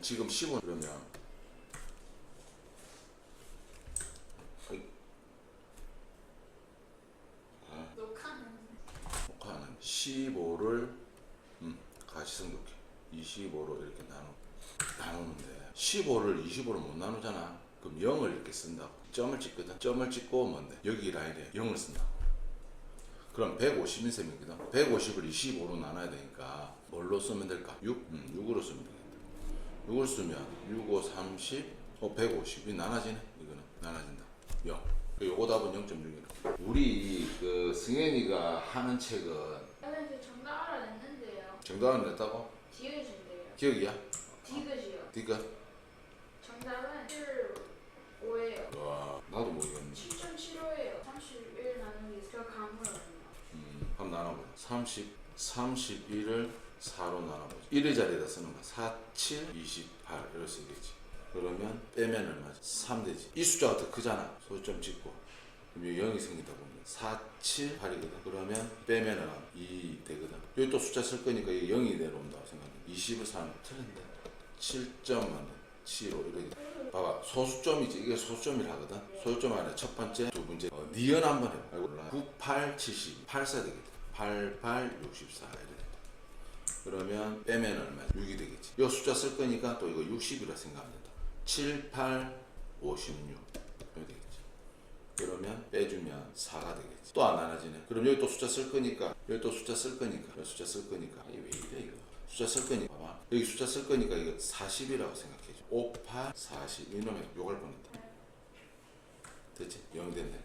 지금 10원 그러면. 녹화는 녹화는 15를 음, 가시성독해. 25로 이렇게 나누 나누는데 15를 25로 못 나누잖아. 그럼 0을 이렇게 쓴다고. 점을 찍거든 점을 찍고 뭔데? 여기 라인에 0을 쓴다고. 그럼 150인 셈이거든. 150을 25로 나눠야 되니까 뭘로 쓰면 될까? 6? 음, 6으로 쓰면 되겠다 6을 쓰면 6, 5, 30, 어, 150이 나눠지네 이거는 나눠진다 0 요거 답은 0.6이라 우리 그 승현이가 하는 책은 선생님 정답 알아냈는데요. 정답을 냈다고? 디귿인데요. 기억이야? 디귿이요. 니가? 정답은 7, 5예요. 와 나도 모르겠네 7.75예요. 31 나누기 저 감으로는요. 음, 한번 나눠보자 30, 31을 4로 나눠보자 1의 자리에다 쓰는 거야 4, 7, 28 이렇게 쓰겠지. 그러면 빼면 얼마지? 3 되지. 이 숫자가 더 크잖아. 소점 찍고. 그럼 여기 0이 생기다 보면 4, 7, 8이거든. 그러면 빼면은 2 되거든. 여기 또 숫자 쓸 거니까 이게 0이 내려온다고 생각해 20을 3 틀린데 7점 맞네 7로 이렇게 봐봐. 소수점이지. 이게 소수점이라 하거든. 소수점 안에 첫 번째 두 번째. 어, 니은 한번 해봐. 아이고, 몰라. 9, 8, 70 8 써야 되겠다. 8, 8, 64 이렇게 돼. 그러면 빼면 얼마? 6이 되겠지. 이 숫자 쓸 거니까 또 이거 60이라 생각하면 된다 7, 8, 56 이렇게 되겠지. 그러면 빼주면 4가 되겠지. 또 안 나눠지네. 그럼 여기 또 숫자 쓸 거니까 여기 또 숫자 쓸 거니까 여기 숫자 쓸 거니까. 이게 왜 이래 이거? 숫자 쓸 거니까. 봐봐. 여기 숫자 쓸 거니까 이거 40이라고 생각해줘. 5, 8, 40 이놈의 욕할 뻔했다. 됐지? 0 됐네